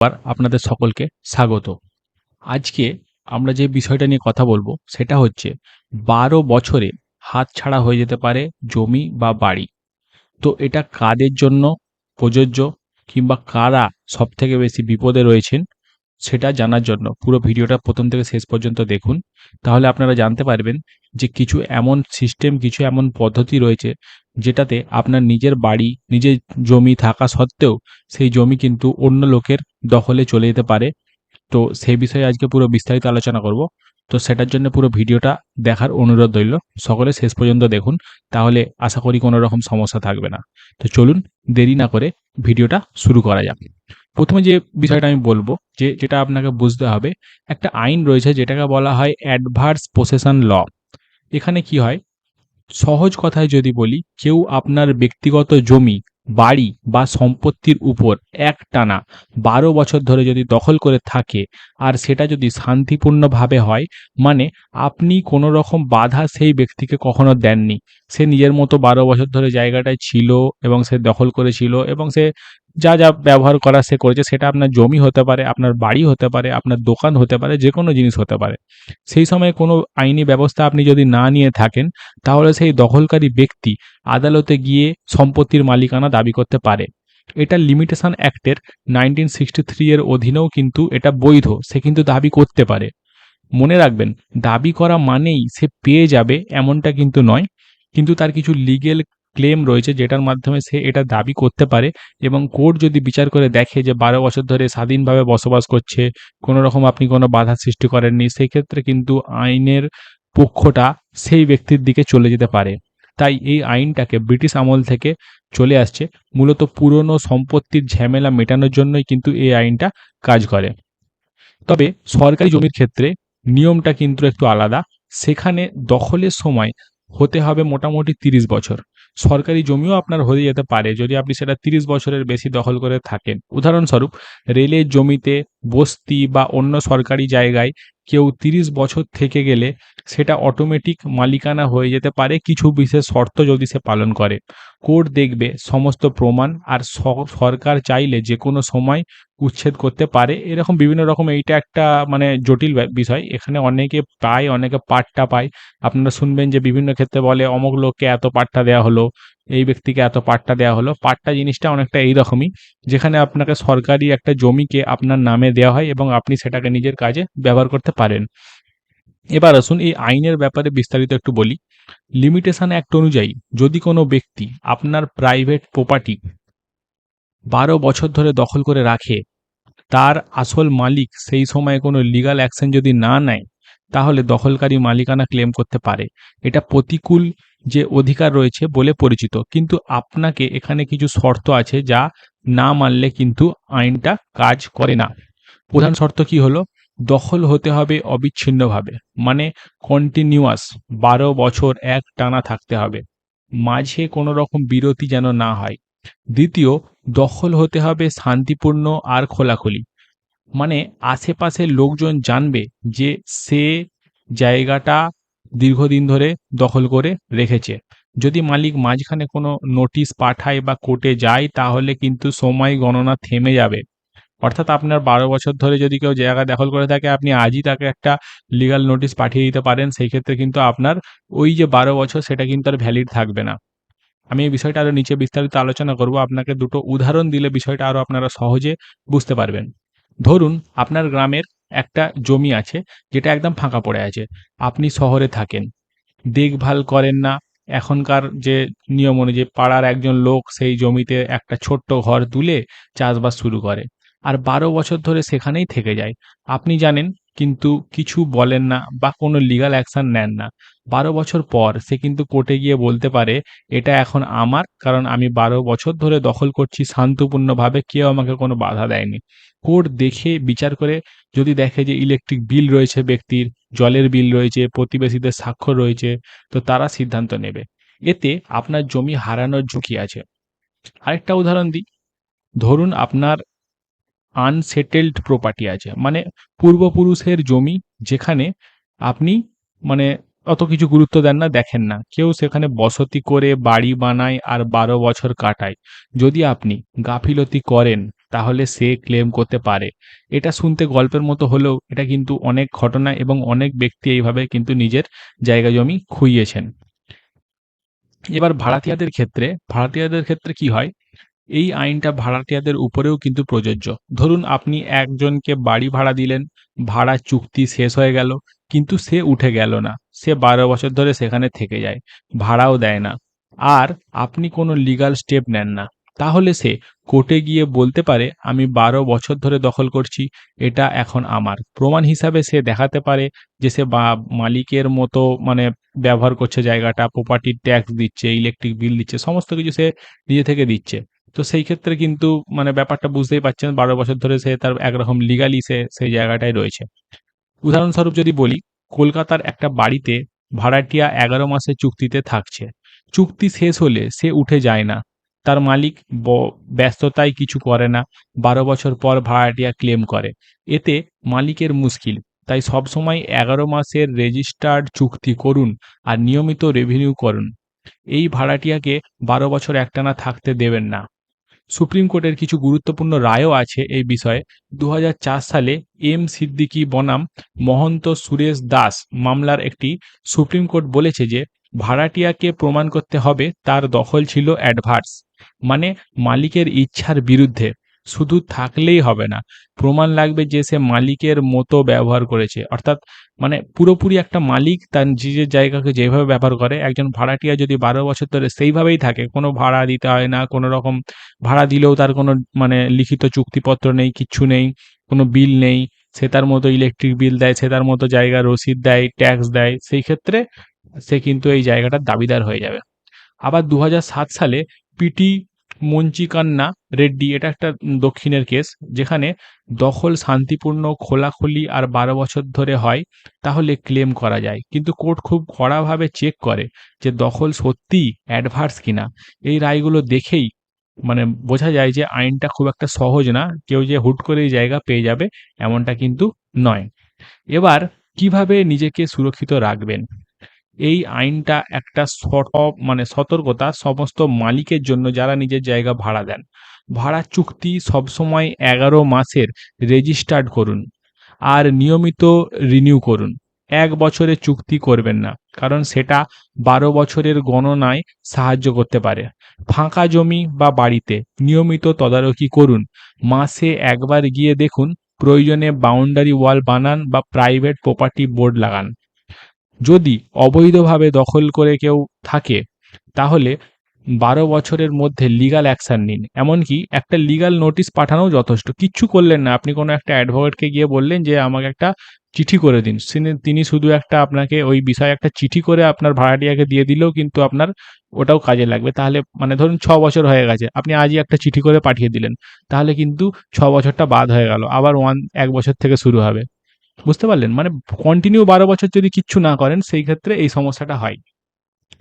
আবার আপনাদের সকলকে স্বাগত। আজকে আমরা যে বিষয়টা নিয়ে কথা বলব, সেটা হচ্ছে বারো বছরে হাত ছাড়া হয়ে যেতে পারে জমি বা বাড়ি। তো এটা কাদের জন্য প্রযোজ্য কিংবা কারা সব থেকে বেশি বিপদে রয়েছেন, সেটা জানার জন্য পুরো ভিডিওটা প্রথম থেকে শেষ পর্যন্ত দেখুন। তাহলে আপনারা জানতে পারবেন যে কিছু এমন সিস্টেম কিছু এমন পদ্ধতি রয়েছে যেটাতে আপনার নিজের বাড়ি, নিজের জমি থাকা সত্ত্বেও সেই জমি কিন্তু অন্য লোকের দখলে চলে যেতে পারে। তো সেই বিষয়ে আজকে পুরো বিস্তারিত আলোচনা করব। তো সেটার জন্য পুরো ভিডিওটা দেখার অনুরোধ রইল। সকলে শেষ পর্যন্ত দেখুন। তাহলে আশা করি কোনো রকম সমস্যা থাকবে না। তো চলুন, দেরি না করে ভিডিওটা শুরু করা যাক। প্রথমে যে বিষয়টা আমি বলব, যে যেটা আপনাকে বুঝতে হবে, একটা আইন রয়েছে যেটাকে বলা হয় অ্যাডভার্স পোসেশন ল এখানে কি হয়? সহজ কথায় যদি বলি, কেউ আপনার ব্যক্তিগত জমি, বাড়ি বা সম্পত্তির উপর এক টানা বারো বছর ধরে যদি দখল করে থাকে আর সেটা যদি শান্তিপূর্ণভাবে হয় মানে আপনি কোনো রকম বাধা সেই ব্যক্তিকে কখনো দেননি। সে নিজের মতো বারো বছর ধরে জায়গাটায় ছিল এবং সে দখল করেছিল এবং সে যা যা ব্যবহার করা সে করেছে সেটা আপনার জমি হতে পারে, আপনার বাড়ি হতে পারে, আপনার দোকান হতে পারে যে কোনো জিনিস হতে পারে। সেই সময় কোনো আইনি ব্যবস্থা আপনি যদি না নিয়ে থাকেন, তাহলে সেই দখলকারী ব্যক্তি আদালতে গিয়ে সম্পত্তির মালিকানা দাবি করতে পারে। এটা লিমিটেশন অ্যাক্টের নাইনটিন সিক্সটি থ্রি এর অধীনেও কিন্তু এটা বৈধ, সে কিন্তু দাবি করতে পারে। মনে রাখবেন, দাবি করা মানেই সে পেয়ে যাবে এমনটা কিন্তু নয়, কিন্তু তার কিছু লিগেল ক্লেম রয়েছে যেটার মাধ্যমে সে এটা দাবি করতে পারে এবং কোর্ট যদি বিচার করে দেখে যে বারো বছর ধরে স্বাধীনভাবে বসবাস করছে কোনো রকম আপনি কোনো বাধা সৃষ্টি করেননি সেই ক্ষেত্রে কিন্তু আইনের পক্ষটা সেই ব্যক্তির দিকে চলে যেতে পারে। তাই এই আইনটাকে ব্রিটিশ আমল থেকে চলে আসছে। মূলত পুরনো সম্পত্তির ঝামেলা মেটানোর জন্যই কিন্তু এই আইনটা কাজ করে। তবে সরকারি জমির ক্ষেত্রে নিয়মটা কিন্তু একটু আলাদা। সেখানে দখলের সময় হতে হবে মোটামুটি তিরিশ বছর। সরকারি জমিও আপনার হয়ে যেতে পারে যদি আপনি সেটা তিরিশ বছরের বেশি দখল করে থাকেন। উদাহরণস্বরূপ, রেলের জমিতে বস্তি বা অন্য সরকারি জায়গায় কেউ তিরিশ বছর থেকে গেলে সেটা অটোমেটিক মালিকানা হয়ে যেতে পারে। কিছু বিশেষ শর্ত যদি সে পালন করে। কোর্ট দেখবে সমস্ত প্রমাণ আর সরকার চাইলে যে কোনো সময় উচ্ছেদ করতে পারে। এরকম বিভিন্ন রকম এইটা একটা মানে জটিল বিষয়। এখানে অনেকে পায় অনেকে পাট্টা পায়। আপনারা শুনবেন যে বিভিন্ন ক্ষেত্রে বলে অমুক লোককে এত পাট্টা দেওয়া হলো। এই ব্যক্তিকে এত পাট্টা দেওয়া হলো। পাট্টা জিনিসটা অনেকটা এইরকমই যেখানে আপনাকে সরকারি একটা জমিকে আপনার নামে দেওয়া হয় এবং আপনি সেটাকে নিজের কাজে ব্যবহার করতে পারেন। এবার আসুন এই আইনের ব্যাপারে বিস্তারিত একটু বলি। লিমিটেশন অ্যাক্ট অনুযায়ী যদি কোনো ব্যক্তি আপনার প্রাইভেট প্রপার্টি বারো বছর ধরে দখল করে রাখে, তার আসল মালিক সেই সময় কোনো লিগাল অ্যাকশন যদি না নেয় তাহলে দখলকারী মালিকানা ক্লেম করতে পারে। এটা প্রতিকূল যে অধিকার রয়েছে বলে পরিচিত। কিন্তু আপনাকে এখানে কিছু শর্ত আছে যা না মানলে কিন্তু আইনটা কাজ করে না। প্রধান শর্ত কি হলো? দখল হতে হবে অবিচ্ছিন্নভাবে। মানে কন্টিনিউয়াস বারো বছর এক টানা থাকতে হবে। মাঝে কোনো রকম বিরতি যেন না হয়। দ্বিতীয়, দখল হতে হবে শান্তিপূর্ণ আর খোলাখুলি। মানে আশেপাশের লোকজন জানবে যে সে জায়গাটা দীর্ঘদিন ধরে দখল করে রেখেছে। যদি মালিক মাঝখানে কোনো নোটিশ পাঠায় বা কোর্টে যায়, তাহলে কিন্তু সময় গণনা থেমে যাবে। অর্থাৎ আপনার বারো বছর ধরে যদি কেউ জায়গা দখল করে থাকে, আপনি আজই তাকে একটা লিগাল নোটিশ পাঠিয়ে দিতে পারেন। সেই ক্ষেত্রে কিন্তু আপনার ওই যে বারো বছর, সেটা কিন্তু আর ভ্যালিড থাকবে না। আমি এই বিষয়টা আরও নিচে বিস্তারিত আলোচনা করব। আপনাকে দুটো উদাহরণ দিলে বিষয়টা আরও আপনারা সহজে বুঝতে পারবেন। ধরুন আপনার গ্রামের একটা জমি আছে, যেটা একদম ফাঁকা পড়ে আছে, আপনি শহরে থাকেন। দেখভাল করেন না, এখনকার যে নিয়ম অনুযায়ী পাড়ার একজন লোক সেই জমিতে একটা ছোট্ট ঘর তুলে চাষবাস শুরু করে। আর বারো বছর ধরে সেখানেই থেকে যায়। আপনি জানেন কিন্তু কিছু বলেন না বা কোনো লিগাল অ্যাকশন নেন না। বারো বছর পর সে কিন্তু কোর্টে গিয়ে বলতে পারে, এটা এখন আমার, কারণ আমি বারো বছর ধরে দখল করছি, শান্তপূর্ণভাবে কেউ আমাকে কোনো বাধা দেয়নি। কোর্ট দেখে বিচার করে, যদি দেখে যে ইলেকট্রিক বিল রয়েছে ব্যক্তির, জলের বিল রয়েছে, প্রতিবেশীদের স্বাক্ষর রয়েছে, তো তারা সিদ্ধান্ত নেবে। এতে আপনার জমি হারানোর ঝুঁকি আছে। আরেকটা উদাহরণ দিই। ধরুন আপনার আনসেটেলড প্রপার্টি আছে। মানে পূর্বপুরুষের জমি যেখানে আপনি মানে অত কিছু গুরুত্ব দেন না, দেখেন না। কেউ সেখানে বসতি করে বাড়ি বানায় আর বারো বছর কাটায়। যদি আপনি গাফিলতি করেন, তাহলে সে ক্লেম করতে পারে। এটা শুনতে গল্পের মতো হলেও এটা কিন্তু অনেক ঘটনা এবং অনেক ব্যক্তি এইভাবে কিন্তু নিজের জায়গা জমি খুইয়েছেন। এবার ভাড়াটিয়াদের ক্ষেত্রে ভাড়াটিয়াদের ক্ষেত্রে কি হয়? এই আইনটা ভাড়াটিয়াদের উপরেও কিন্তু প্রযোজ্য। ধরুন আপনি একজনকে বাড়ি ভাড়া দিলেন, ভাড়া চুক্তি শেষ হয়ে গেল, কিন্তু সে উঠে গেল না। সে বারো বছর ধরে সেখানে থেকে যায়, ভাড়াও দেয় না। আর আপনি কোনো লিগাল স্টেপ নেন না। তাহলে সে কোর্টে গিয়ে বলতে পারে, আমি বারো বছর ধরে দখল করছি, এটা এখন আমার। প্রমাণ হিসাবে সে দেখাতে পারে যে সে বা মালিকের মতো মানে ব্যবহার করছে জায়গাটা প্রপার্টি ট্যাক্স দিচ্ছে ইলেকট্রিক বিল দিচ্ছে, সমস্ত কিছু সে নিজে থেকে দিচ্ছে। তো সেই ক্ষেত্রে কিন্তু মানে ব্যাপারটা বুঝতেই পারছেন, বারো বছর ধরে সে তার একরকম লিগালি সে সেই জায়গাটায় রয়েছে। উদাহরণস্বরূপ যদি বলি, কলকাতার একটা বাড়িতে ভাড়াটিয়া এগারো মাসের চুক্তিতে থাকছে। চুক্তি শেষ হলে সে উঠে যায় না। তার মালিক ব্যস্ততায় কিছু করে না। বারো বছর পর ভাড়াটিয়া ক্লেম করে। এতে মালিকের মুশকিল। তাই সবসময় এগারো মাসের রেজিস্টার্ড চুক্তি করুন আর নিয়মিত রেভিনিউ করুন। এই ভাড়াটিয়াকে বারো বছর একটানা থাকতে দেবেন না। সুপ্রিম কোর্টের কিছু গুরুত্বপূর্ণ রায়ও আছে এই বিষয়ে। দু হাজার চার সালে এম সিদ্দিকী বনাম, মহন্ত সুরেশ দাস মামলার একটি সুপ্রিম কোর্ট বলেছে যে, ভাড়াটিয়াকে প্রমাণ করতে হবে তার দখল ছিল অ্যাডভার্স মানে মালিকের ইচ্ছার বিরুদ্ধে। শুধু থাকলেই হবে না। প্রমাণ লাগবে যে সে মালিকের মতো ব্যবহার করেছে। অর্থাৎ মানে পুরোপুরি একটা মালিক তার নিজের জায়গাকে যেভাবে ব্যবহার করে, একজন ভাড়াটিয়া যদি বারো বছর ধরে সেইভাবেই থাকে, কোনো ভাড়া দিতে হয় না, কোনো রকম ভাড়া দিলেও তার কোনো মানে লিখিত চুক্তিপত্র নেই, কিচ্ছু নেই, কোনো বিল নেই, সে তার মতো ইলেকট্রিক বিল দেয়, সে তার মতো জায়গা রসিদ দেয় ট্যাক্স দেয়, সেই ক্ষেত্রে সে কিন্তু এই জায়গাটার দাবিদার হয়ে যাবে। আবার দু হাজার সাত সালে পিটি মঞ্চিকান্না, রেড্ডি, এটা একটা দক্ষিণের কেস, যেখানে দখল শান্তিপূর্ণ খোলাখুলি আর বারো বছর ধরে হয়, তাহলে ক্লেম করা যায়। কিন্তু কোর্ট খুব কড়াভাবে চেক করে যে দখল সত্যিই অ্যাডভার্স কিনা। এই রায়গুলো দেখেই মানে বোঝা যায় যে আইনটা খুব একটা সহজ না, কেউ যে হুট করে এই জায়গা পেয়ে যাবে, এমনটা কিন্তু নয়। এবার কীভাবে নিজেকে সুরক্ষিত রাখবেন? এই আইনটা একটা মানে সতর্কতা সমস্ত মালিকের জন্য যারা নিজের জায়গা ভাড়া দেন। ভাড়া চুক্তি সবসময় এগারো মাসের রেজিস্টার্ড করুন আর নিয়মিত রিনিউ করুন। এক বছরে চুক্তি করবেন না, কারণ সেটা বারো বছরের গণনায় সাহায্য করতে পারে। ফাঁকা জমি বা বাড়িতে নিয়মিত তদারকি করুন। মাসে একবার গিয়ে দেখুন প্রয়োজনে বাউন্ডারি ওয়াল বানান বা প্রাইভেট প্রপার্টি বোর্ড লাগান। যদি অবৈধভাবে দখল করে কেউ থাকে, তাহলে বারো বছরের মধ্যে লিগাল অ্যাকশন নিন। এমনকি একটা লিগাল নোটিশ পাঠানোও যথেষ্ট। কিচ্ছু করলেন না। আপনি কোনো একটা অ্যাডভোকেটকে গিয়ে বললেন যে, আমাকে একটা চিঠি করে দিন। তিনি- শুধু একটা আপনাকে ওই বিষয়ে একটা চিঠি করে আপনার ভাড়াটিয়াকে দিয়ে দিলেও কিন্তু আপনার ওটাও কাজে লাগবে। তাহলে মানে ধরুন ছ বছর হয়ে গেছে। আপনি আজই একটা চিঠি করে পাঠিয়ে দিলেন। তাহলে কিন্তু ছ বছরটা বাদ হয়ে গেল। আবার ওয়ান এক বছর থেকে শুরু হবে। বুঝতে পারলেন? মানে কন্টিনিউ বারো বছর যদি কিচ্ছু না করেন, সেই ক্ষেত্রে এই সমস্যাটা হয়।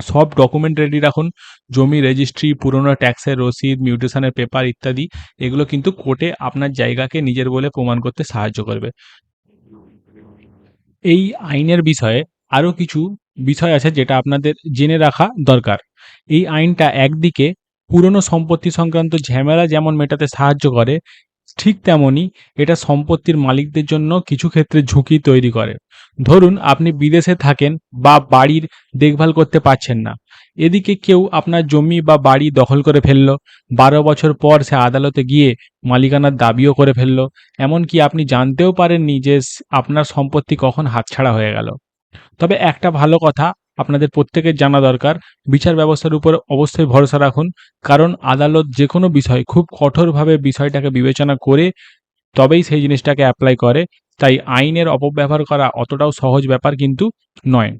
সব ডকুমেন্ট রেডি রাখুন। জমি রেজিস্ট্রি পুরনো ট্যাক্সের রসিদ মিউটেশনের পেপার ইত্যাদি, এগুলো কিন্তু কোর্টে আপনার জায়গাকে নিজের বলে প্রমাণ করতে সাহায্য করবে। এই আইনের বিষয়ে আরও কিছু বিষয় আছে যেটা আপনাদের জেনে রাখা দরকার। এই আইনটা একদিকে পুরনো সম্পত্তি সংক্রান্ত ঝামেলা যেমন মেটাতে সাহায্য করে ঠিক তেমনই এটা সম্পত্তির মালিকদের জন্য কিছু ক্ষেত্রে ঝুঁকি তৈরি করে। ধরুন, আপনি বিদেশে থাকেন বা বাড়ির দেখভাল করতে পারছেন না। এদিকে কেউ আপনার জমি বা বাড়ি দখল করে ফেলল, বারো বছর পর সে আদালতে গিয়ে মালিকানার দাবিও করে ফেলল। এমনকি আপনি জানতেও পারেননি যে আপনার সম্পত্তি কখন হাতছাড়া হয়ে গেল। তবে একটা ভালো কথা আপনাদের প্রত্যেকের জানা দরকার। বিচার ব্যবস্থার উপর অবশ্যই ভরসা রাখুন। কারণ আদালত যে কোনো বিষয় খুব কঠোরভাবে বিষয়টাকে বিবেচনা করে তবেই সেই জিনিসটাকে অ্যাপ্লাই করে। তাই আইনের অপব্যবহার করা অতটাও সহজ ব্যাপার কিন্তু নয়।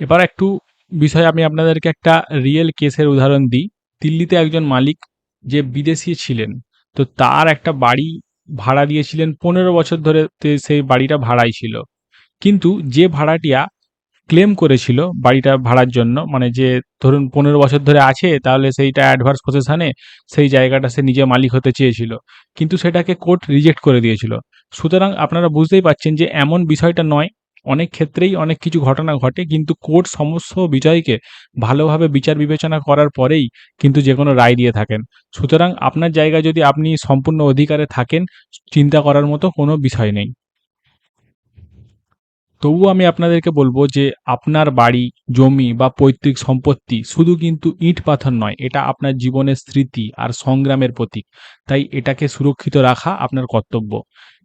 এবার একটু বিষয় আমি আপনাদেরকে একটা রিয়েল কেসের উদাহরণ দিই। দিল্লিতে একজন মালিক যে বিদেশি ছিলেন, তো তার একটা বাড়ি ভাড়া দিয়েছিলেন। পনেরো বছর ধরে সেই বাড়িটা ভাড়াই ছিল। কিন্তু যে ভাড়াটিয়া ক্লেম করেছিল বাড়িটা ভাড়ার জন্য মানে যে ধরুন পনেরো বছর ধরে আছে, তাহলে সেইটা অ্যাডভান্স পজিশনে সেই জায়গাটা সে নিজে মালিক হতে চেয়েছিল। কিন্তু সেটাকে কোর্ট রিজেক্ট করে দিয়েছিল। সুতরাং আপনারা বুঝতেই পারছেন যে এমন বিষয়টা নয়। অনেক ক্ষেত্রেই অনেক কিছু ঘটনা ঘটে, কিন্তু কোর্ট সমস্ত বিষয়কে ভালোভাবে বিচার বিবেচনা করার পরেই কিন্তু যে কোনো রায় দিয়ে থাকেন। সুতরাং আপনার জায়গায় যদি আপনি সম্পূর্ণ অধিকারে থাকেন, চিন্তা করার মতো কোনো বিষয় নেই। তবুও আমি আপনাদেরকে বলব যে আপনার বাড়ি, জমি বা পৈতৃক সম্পত্তি শুধু কিন্তু ইট পাথর নয়, এটা আপনার জীবনের স্মৃতি আর সংগ্রামের প্রতীক। তাই এটাকে সুরক্ষিত রাখা আপনার কর্তব্য।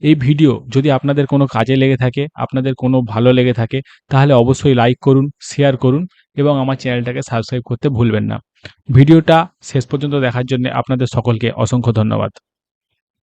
এই ভিডিও যদি আপনাদের কোনো কাজে লেগে থাকে, আপনাদের কোনো ভালো লেগে থাকে, তাহলে অবশ্যই লাইক করুন শেয়ার করুন এবং আমার চ্যানেলটাকে সাবস্ক্রাইব করতে ভুলবেন না। ভিডিওটা শেষ পর্যন্ত দেখার জন্য আপনাদের সকলকে অসংখ্য ধন্যবাদ।